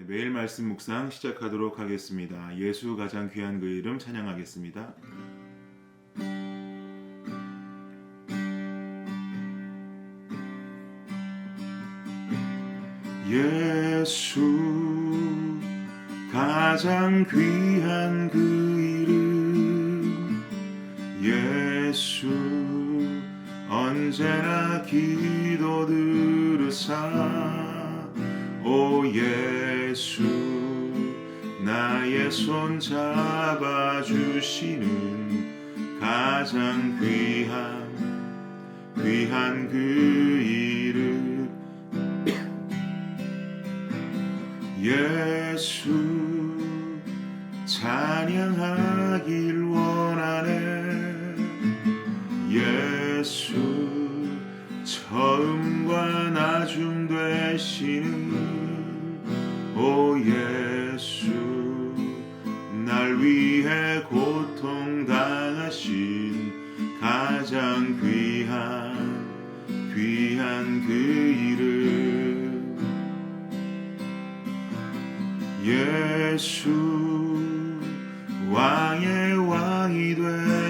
네, 매일 말씀 묵상 시작하도록 하겠습니다. 예수 가장 귀한 그 이름 찬양하겠습니다. 예수 가장 귀한 그 이름 예수 언제나 기도 들으사 오 예수 나의 손 잡아주시는 가장 귀한 귀한 그 이름. 예수 찬양하길 원하네. 예수 처음과 나중 되시는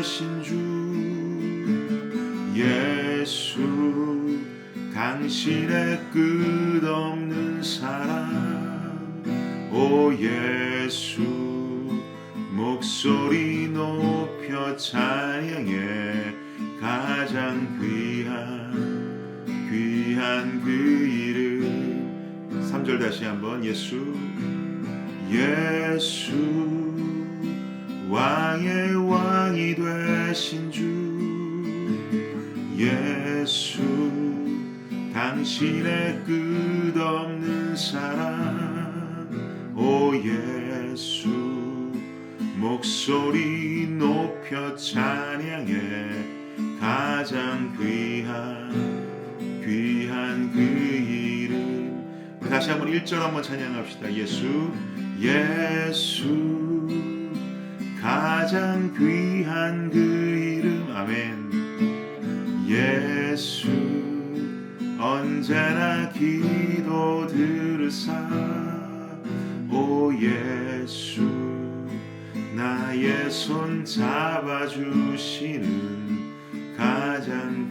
되신 주 예수 당신의 끝없는 사랑. 오 예수 목소리 높여 찬양해. 가장 귀한 귀한 그 이름. 3절 다시 한번 예수. 예수 왕의 왕 이 되신 주 예수 당신의 끝없는 사랑. 오 예수 목소리 높여 찬양해. 가장 귀한 귀한 그 이름. 다시 한번 1절 한번 찬양합시다. 예수 예수 가장 귀한 그 이름 아멘. 예수 언제나 기도 들으사. 오 예수 나의 손 잡아주시는 가장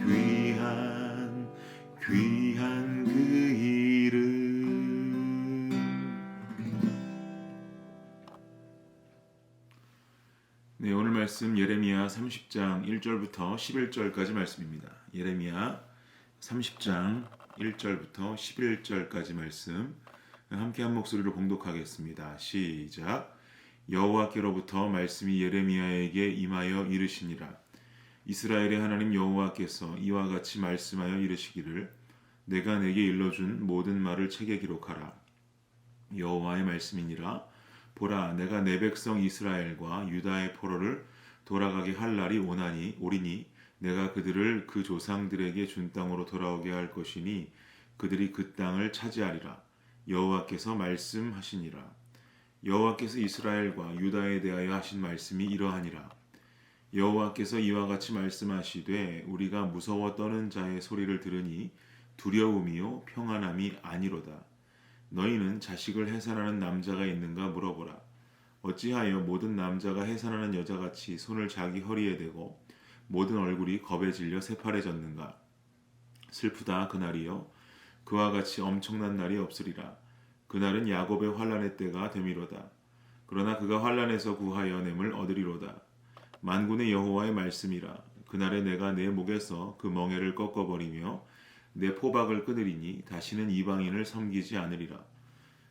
말씀 예레미야 30장 1절부터 11절까지 말씀입니다. 예레미야 30장 1절부터 11절까지 말씀 함께 한 목소리로 봉독하겠습니다. 시작. 여호와께로부터 말씀이 예레미야에게 임하여 이르시니라. 이스라엘의 하나님 여호와께서 이와 같이 말씀하여 이르시기를 내가 내게 일러준 모든 말을 책에 기록하라. 여호와의 말씀이니라. 보라 내가 내 백성 이스라엘과 유다의 포로를 돌아가게 할 날이 오나니 오리니 내가 그들을 그 조상들에게 준 땅으로 돌아오게 할 것이니 그들이 그 땅을 차지하리라. 여호와께서 말씀하시니라. 여호와께서 이스라엘과 유다에 대하여 하신 말씀이 이러하니라. 여호와께서 이와 같이 말씀하시되 우리가 무서워 떠는 자의 소리를 들으니 두려움이요 평안함이 아니로다. 너희는 자식을 해산하는 남자가 있는가 물어보라. 어찌하여 모든 남자가 해산하는 여자같이 손을 자기 허리에 대고 모든 얼굴이 겁에 질려 새파래졌는가? 슬프다 그날이요. 그와 같이 엄청난 날이 없으리라. 그날은 야곱의 환란의 때가 되미로다. 그러나 그가 환란에서 구하여 냄을 얻으리로다. 만군의 여호와의 말씀이라. 그날에 내가 내 목에서 그 멍에를 꺾어버리며 내 포박을 끊으리니 다시는 이방인을 섬기지 않으리라.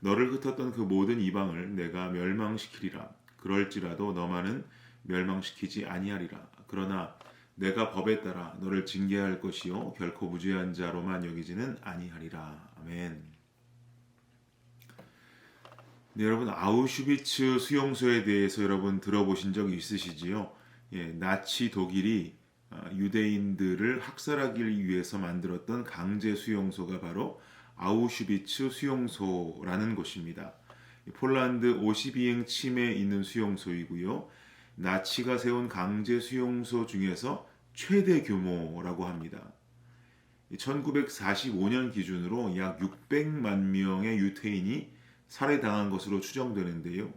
너를 흩었던 그 모든 이방을 내가 멸망시키리라 그럴지라도 너만은 멸망시키지 아니하리라 그러나 내가 법에 따라 너를 징계할 것이요 결코 무죄한 자로만 여기지는 아니하리라 아멘. 네, 여러분 아우슈비츠 수용소에 대해서 여러분 들어보신 적 있으시지요? 예, 나치 독일이 아, 유대인들을 학살하기 위해서 만들었던 강제 수용소가 바로 아우슈비츠 수용소라는 곳입니다. 폴란드 52행 침에 있는 수용소이고요. 나치가 세운 강제 수용소 중에서 최대 규모라고 합니다. 1945년 기준으로 약 600만 명의 유태인이 살해당한 것으로 추정되는데요.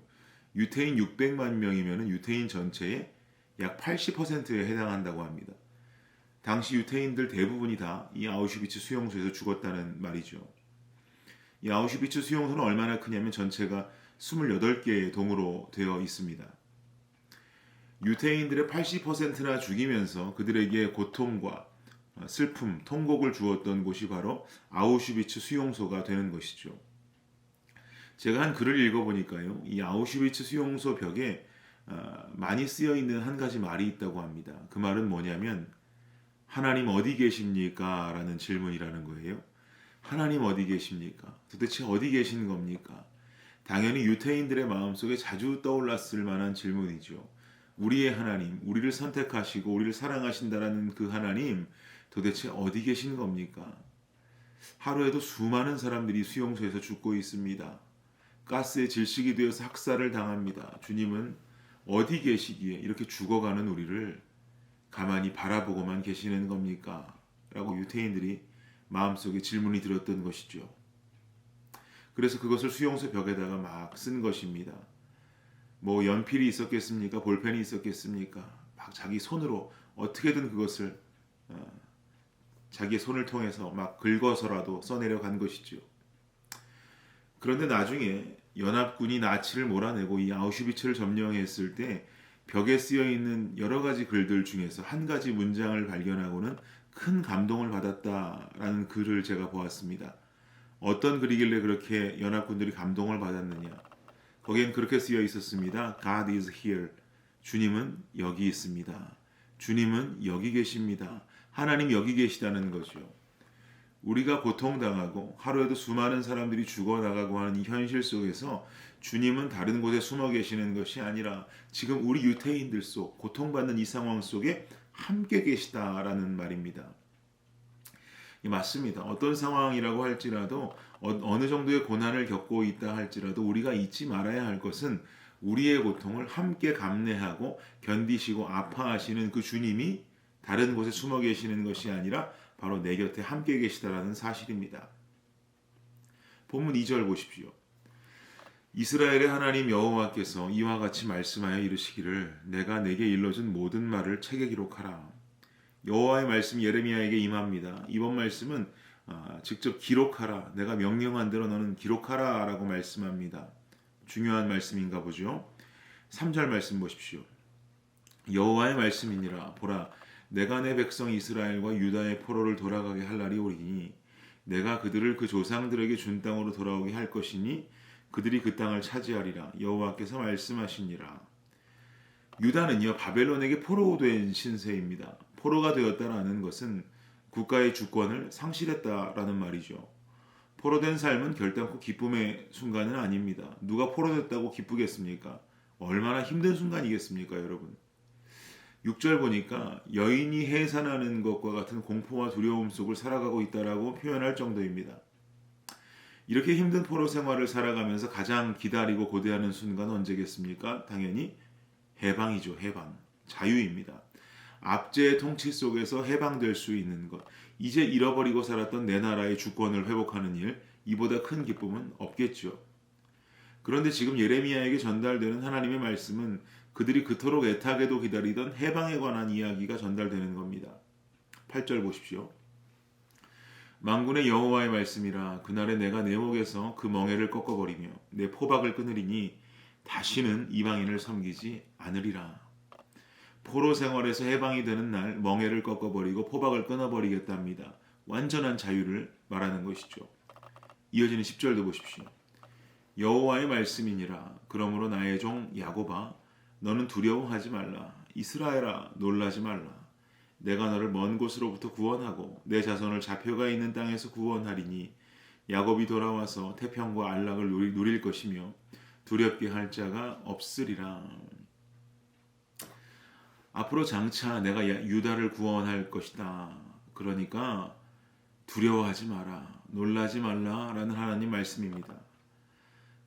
유태인 600만 명이면 유태인 전체의 약 80%에 해당한다고 합니다. 당시 유태인들 대부분이 다 이 아우슈비츠 수용소에서 죽었다는 말이죠. 이 아우슈비츠 수용소는 얼마나 크냐면 전체가 28개의 동으로 되어 있습니다. 유태인들의 80%나 죽이면서 그들에게 고통과 슬픔, 통곡을 주었던 곳이 바로 아우슈비츠 수용소가 되는 것이죠. 제가 한 글을 읽어보니까요, 이 아우슈비츠 수용소 벽에 아, 많이 쓰여 있는 한 가지 말이 있다고 합니다. 그 말은 뭐냐면 하나님 어디 계십니까? 라는 질문이라는 거예요. 하나님 어디 계십니까? 도대체 어디 계신 겁니까? 당연히 유태인들의 마음속에 자주 떠올랐을 만한 질문이죠. 우리의 하나님, 우리를 선택하시고 우리를 사랑하신다라는 그 하나님 도대체 어디 계신 겁니까? 하루에도 수많은 사람들이 수용소에서 죽고 있습니다. 가스에 질식이 되어서 학살을 당합니다. 주님은 어디 계시기에 이렇게 죽어가는 우리를 가만히 바라보고만 계시는 겁니까? 라고 유태인들이 마음속에 질문이 들었던 것이죠. 그래서 그것을 수용소 벽에다가 막 쓴 것입니다. 뭐 연필이 있었겠습니까? 볼펜이 있었겠습니까? 막 자기 손으로 어떻게든 그것을 어, 자기의 손을 통해서 막 긁어서라도 써내려 간 것이죠. 그런데 나중에 연합군이 나치를 몰아내고 이 아우슈비츠를 점령했을 때 벽에 쓰여 있는 여러 가지 글들 중에서 한 가지 문장을 발견하고는 큰 감동을 받았다라는 글을 제가 보았습니다. 어떤 글이길래 그렇게 연합군들이 감동을 받았느냐? 거기엔 그렇게 쓰여 있었습니다. God is here. 주님은 여기 있습니다. 주님은 여기 계십니다. 하나님 여기 계시다는 거죠. 우리가 고통당하고 하루에도 수많은 사람들이 죽어나가고 하는 이 현실 속에서 주님은 다른 곳에 숨어 계시는 것이 아니라 지금 우리 유태인들 속 고통받는 이 상황 속에 함께 계시다라는 말입니다. 맞습니다. 어떤 상황이라고 할지라도 어, 느 정도의 고난을 겪고 있다 할지라도 우리가 잊지 말아야 할 것은 우리의 고통을 함께 감내하고 견디시고 아파하시는 그 주님이 다른 곳에 숨어 계시는 것이 아니라 바로 내 곁에 함께 계시다라는 사실입니다. 본문 2절 보십시오. 이스라엘의 하나님 여호와께서 이와 같이 말씀하여 이르시기를 내가 내게 일러준 모든 말을 책에 기록하라. 여호와의 말씀 예레미야에게 임합니다. 이번 말씀은 아, 직접 기록하라. 내가 명령한 대로 너는 기록하라라고 말씀합니다. 중요한 말씀인가 보죠. 3절 말씀 보십시오. 여호와의 말씀이니라 보라 내가 내 백성 이스라엘과 유다의 포로를 돌아가게 할 날이 오리니 내가 그들을 그 조상들에게 준 땅으로 돌아오게 할 것이니 그들이 그 땅을 차지하리라 여호와께서 말씀하시니라 유다는요 바벨론에게 포로된 신세입니다. 포로가 되었다라는 것은 국가의 주권을 상실했다라는 말이죠. 포로된 삶은 결단코 기쁨의 순간은 아닙니다. 누가 포로됐다고 기쁘겠습니까? 얼마나 힘든 순간이겠습니까, 여러분? 6절 보니까 여인이 해산하는 것과 같은 공포와 두려움 속을 살아가고 있다라고 표현할 정도입니다. 이렇게 힘든 포로 생활을 살아가면서 가장 기다리고 고대하는 순간 언제겠습니까? 당연히 해방이죠, 해방. 자유입니다. 압제의 통치 속에서 해방될 수 있는 것. 이제 잃어버리고 살았던 내 나라의 주권을 회복하는 일, 이보다 큰 기쁨은 없겠죠. 그런데 지금 예레미야에게 전달되는 하나님의 말씀은 그들이 그토록 애타게도 기다리던 해방에 관한 이야기가 전달되는 겁니다. 8절 보십시오. 망군의 여호와의 말씀이라 그날에 내가 내 목에서 그 멍에를 꺾어버리며 내 포박을 끊으리니 다시는 이방인을 섬기지 않으리라. 포로 생활에서 해방이 되는 날 멍에를 꺾어버리고 포박을 끊어버리겠답니다. 완전한 자유를 말하는 것이죠. 이어지는 10절도 보십시오. 여호와의 말씀이니라 그러므로 나의 종 야고바 너는 두려워하지 말라. 이스라엘아 놀라지 말라. 내가 너를 먼 곳으로부터 구원하고 내 자손을 잡혀가 있는 땅에서 구원하리니 야곱이 돌아와서 태평과 안락을 누릴 것이며 두렵게 할 자가 없으리라. 앞으로 장차 내가 야- 유다를 구원할 것이다. 그러니까 두려워하지 마라. 놀라지 말라 라는 하나님 말씀입니다.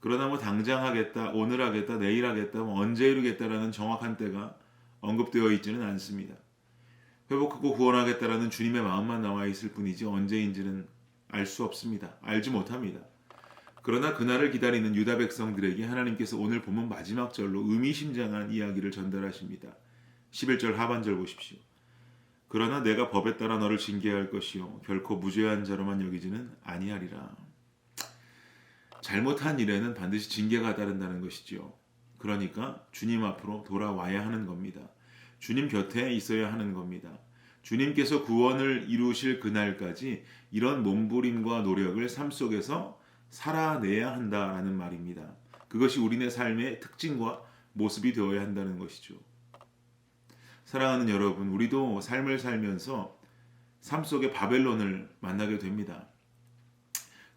그러나 뭐 당장 하겠다, 오늘 하겠다, 내일 하겠다, 뭐 언제 이루겠다라는 정확한 때가 언급되어 있지는 않습니다. 회복하고 구원하겠다라는 주님의 마음만 나와 있을 뿐이지 언제인지는 알 수 없습니다. 알지 못합니다. 그러나 그날을 기다리는 유다 백성들에게 하나님께서 오늘 본문 마지막 절로 의미심장한 이야기를 전달하십니다. 11절 하반절 보십시오. 그러나 내가 법에 따라 너를 징계할 것이요 결코 무죄한 자로만 여기지는 아니하리라. 잘못한 일에는 반드시 징계가 따른다는 것이지요. 그러니까 주님 앞으로 돌아와야 하는 겁니다. 주님 곁에 있어야 하는 겁니다. 주님께서 구원을 이루실 그날까지 이런 몸부림과 노력을 삶 속에서 살아내야 한다라는 말입니다. 그것이 우리네 삶의 특징과 모습이 되어야 한다는 것이죠. 사랑하는 여러분, 우리도 삶을 살면서 삶 속에 바벨론을 만나게 됩니다.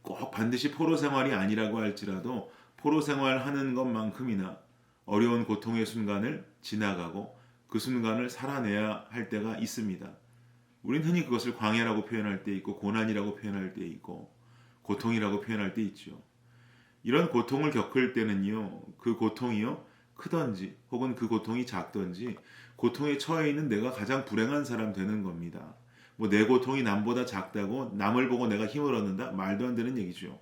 꼭 반드시 포로 생활이 아니라고 할지라도 포로 생활하는 것만큼이나 어려운 고통의 순간을 지나가고 그 순간을 살아내야 할 때가 있습니다. 우린 흔히 그것을 광야라고 표현할 때 있고 고난이라고 표현할 때 있고 고통이라고 표현할 때 있죠. 이런 고통을 겪을 때는요, 그 고통이요 크던지 혹은 그 고통이 작던지 고통에 처해 있는 내가 가장 불행한 사람 되는 겁니다. 뭐 내 고통이 남보다 작다고 남을 보고 내가 힘을 얻는다 말도 안 되는 얘기죠.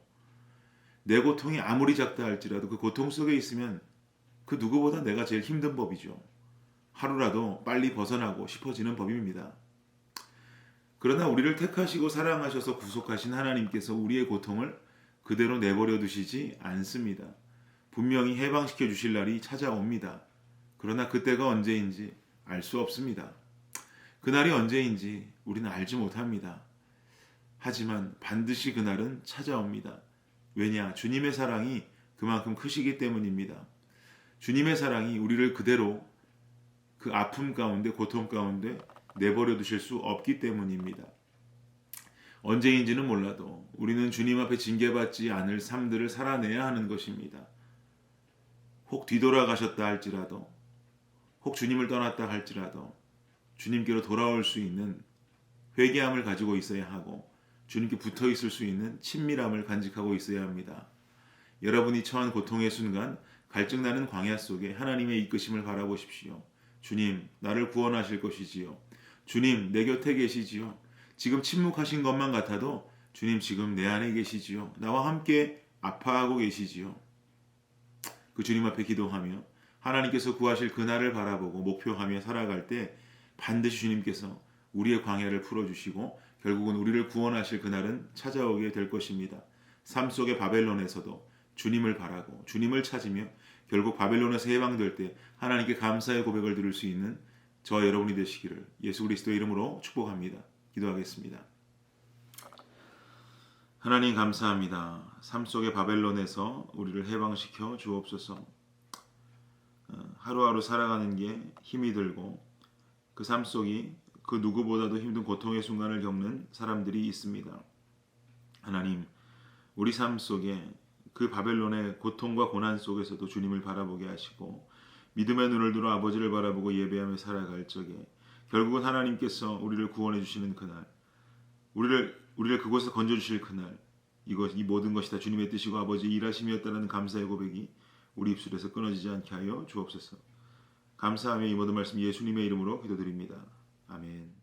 내 고통이 아무리 작다 할지라도 그 고통 속에 있으면 그 누구보다 내가 제일 힘든 법이죠. 하루라도 빨리 벗어나고 싶어지는 법입니다. 그러나 우리를 택하시고 사랑하셔서 구속하신 하나님께서 우리의 고통을 그대로 내버려 두시지 않습니다. 분명히 해방시켜 주실 날이 찾아옵니다. 그러나 그때가 언제인지 알 수 없습니다. 그날이 언제인지 우리는 알지 못합니다. 하지만 반드시 그날은 찾아옵니다. 왜냐? 주님의 사랑이 그만큼 크시기 때문입니다. 주님의 사랑이 우리를 그대로 그 아픔 가운데, 고통 가운데 내버려 두실 수 없기 때문입니다. 언제인지는 몰라도 우리는 주님 앞에 징계받지 않을 삶들을 살아내야 하는 것입니다. 혹 뒤돌아가셨다 할지라도, 혹 주님을 떠났다 할지라도, 주님께로 돌아올 수 있는 회개함을 가지고 있어야 하고, 주님께 붙어 있을 수 있는 친밀함을 간직하고 있어야 합니다. 여러분이 처한 고통의 순간, 갈증나는 광야 속에 하나님의 이끄심을 바라보십시오. 주님, 나를 구원하실 것이지요. 주님, 내 곁에 계시지요. 지금 침묵하신 것만 같아도 주님 지금 내 안에 계시지요. 나와 함께 아파하고 계시지요. 그 주님 앞에 기도하며 하나님께서 구하실 그날을 바라보고 목표하며 살아갈 때 반드시 주님께서 우리의 광야를 풀어주시고 결국은 우리를 구원하실 그날은 찾아오게 될 것입니다. 삶 속의 바벨론에서도 주님을 바라고 주님을 찾으며 결국 바벨론에서 해방될 때 하나님께 감사의 고백을 들을 수 있는 저 여러분이 되시기를 예수 그리스도의 이름으로 축복합니다. 기도하겠습니다. 하나님 감사합니다. 삶 속의 바벨론에서 우리를 해방시켜 주옵소서. 어, 하루하루 살아가는 게 힘이 들고 그 삶 속이 그 누구보다도 힘든 고통의 순간을 겪는 사람들이 있습니다. 하나님, 우리 삶 속에 그 바벨론의 고통과 고난 속에서도 주님을 바라보게 하시고 믿음의 눈을 들어 아버지를 바라보고 예배하며 살아갈 적에 결국은 하나님께서 우리를 구원해 주시는 그날, 우리를 우리를 그곳에서 건져 주실 그날, 이것 이 모든 것이 다 주님의 뜻이고 아버지의 일하심이었다는 감사의 고백이 우리 입술에서 끊어지지 않게 하여 주옵소서. 감사하며 이 모든 말씀 예수님의 이름으로 기도드립니다. 아멘.